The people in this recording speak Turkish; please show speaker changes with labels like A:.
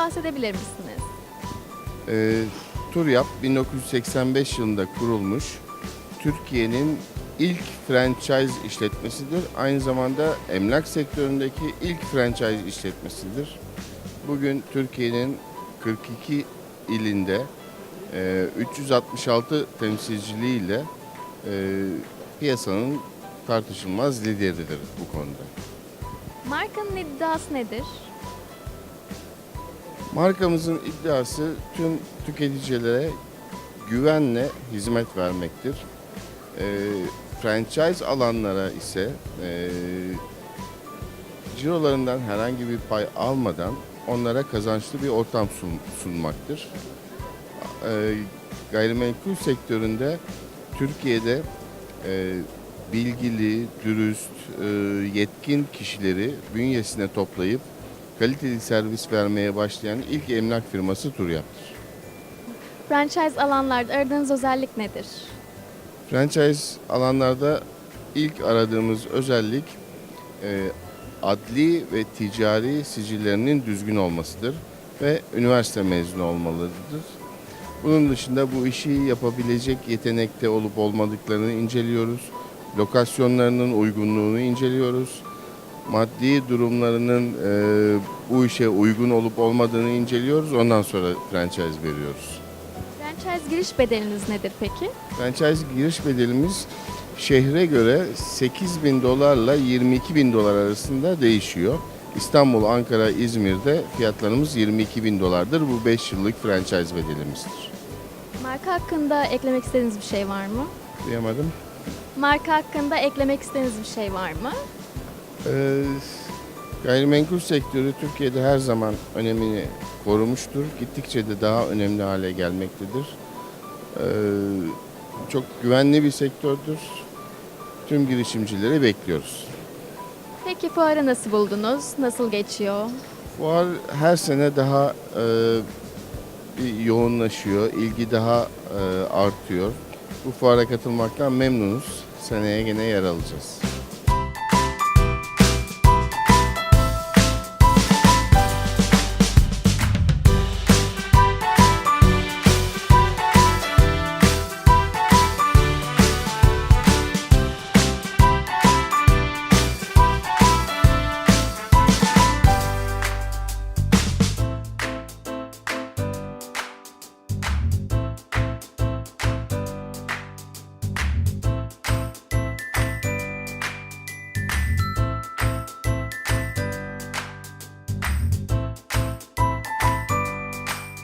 A: bahsedebilir misiniz?
B: Ee, Turyap 1985 yılında kurulmuş Türkiye'nin ilk franchise işletmesidir. Aynı zamanda emlak sektöründeki ilk franchise işletmesidir. Bugün Türkiye'nin 42 ilinde e, 366 temsilciliğiyle e, piyasanın tartışılmaz lideridir bu konuda.
A: Markanın iddiası nedir?
B: Markamızın iddiası tüm tüketicilere güvenle hizmet vermektir. Ee, franchise alanlara ise e, cirolarından herhangi bir pay almadan onlara kazançlı bir ortam sun- sunmaktır. Ee, gayrimenkul sektöründe Türkiye'de e, bilgili, dürüst, e, yetkin kişileri bünyesine toplayıp kaliteli servis vermeye başlayan ilk emlak firması Turyap'tır.
A: Franchise alanlarda aradığınız özellik nedir?
B: Franchise alanlarda ilk aradığımız özellik e, adli ve ticari sicillerinin düzgün olmasıdır ve üniversite mezunu olmalıdır. Bunun dışında bu işi yapabilecek yetenekte olup olmadıklarını inceliyoruz. Lokasyonlarının uygunluğunu inceliyoruz. Maddi durumlarının e, bu işe uygun olup olmadığını inceliyoruz. Ondan sonra franchise veriyoruz.
A: Franchise giriş bedeliniz nedir peki?
B: Franchise giriş bedelimiz şehre göre 8 bin dolarla 22 bin dolar arasında değişiyor. İstanbul, Ankara, İzmir'de fiyatlarımız 22 bin dolardır. Bu 5 yıllık franchise bedelimizdir.
A: Marka hakkında eklemek istediğiniz bir şey var mı?
B: Duyamadım.
A: Marka hakkında eklemek istediğiniz bir şey var mı?
B: Ee, gayrimenkul sektörü Türkiye'de her zaman önemini korumuştur. Gittikçe de daha önemli hale gelmektedir. Ee, çok güvenli bir sektördür. Tüm girişimcileri bekliyoruz.
A: Peki fuarı nasıl buldunuz? Nasıl geçiyor?
B: Fuar her sene daha e, bir yoğunlaşıyor, ilgi daha e, artıyor. Bu fuara katılmaktan memnunuz. Seneye gene yer alacağız.